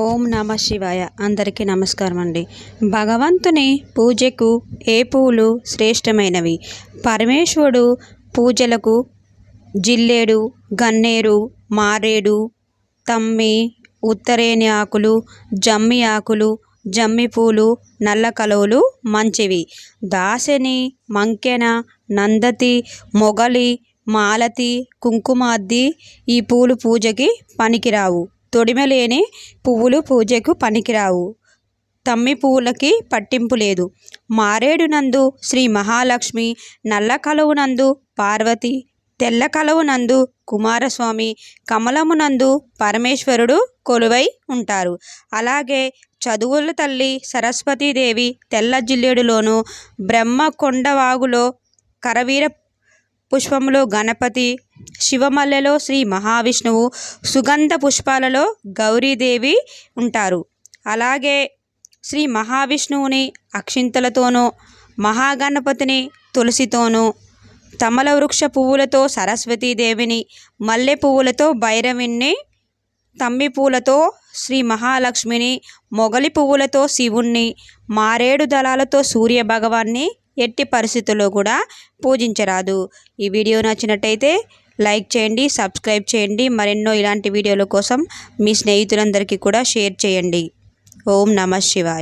ఓం నమ శివాయ. అందరికీ నమస్కారం అండి భగవంతుని పూజకు ఏ పూలు శ్రేష్టమైనవి? పరమేశ్వరుడు పూజలకు జిల్లేడు గన్నేరు మారేడు తమ్మి ఉత్తరేణి ఆకులు జమ్మి ఆకులు జమ్మి పూలు నల్ల కలువలు మంచివి. దాసని మంకెన నందతి మొగలి మాలతి కుంకుమాద్ది ఈ పూలు పూజకి పనికిరావు. తొడిమలేని పువ్వులు పూజకు పనికిరావు. తమ్మి పువ్వులకి పట్టింపు లేదు. మారేడు నందు శ్రీ మహాలక్ష్మి నల్ల కలువునందు పార్వతి తెల్ల కలువునందు కుమారస్వామి కమలమునందు పరమేశ్వరుడు కొలువై ఉంటారు. అలాగే చదువుల తల్లి సరస్వతీదేవి తెల్ల జిల్లేడులోను బ్రహ్మకొండవాగులో కరవీర పుష్పములో గణపతి శివమల్లెలో శ్రీ మహావిష్ణువు సుగంధ పుష్పాలలో గౌరీదేవి ఉంటారు. అలాగే శ్రీ మహావిష్ణువుని అక్షింతలతోనూ మహాగణపతిని తులసితోనూ తమల వృక్ష పువ్వులతో సరస్వతీదేవిని మల్లె పువ్వులతో భైరవిని తమ్మి పూలతో శ్రీ మహాలక్ష్మిని మొగలి పువ్వులతో శివుణ్ణి మారేడు దళాలతో సూర్య భగవాన్ని ఎట్టి పరిస్థితుల్లో కూడా పూజించరాదు. ఈ వీడియో నచ్చినట్టయితే లైక్ చేయండి సబ్స్క్రైబ్ చేయండి మరెన్నో ఇలాంటి వీడియోల కోసం మీ స్నేహితులందరికీ కూడా షేర్ చేయండి. ఓం నమ శివాయ.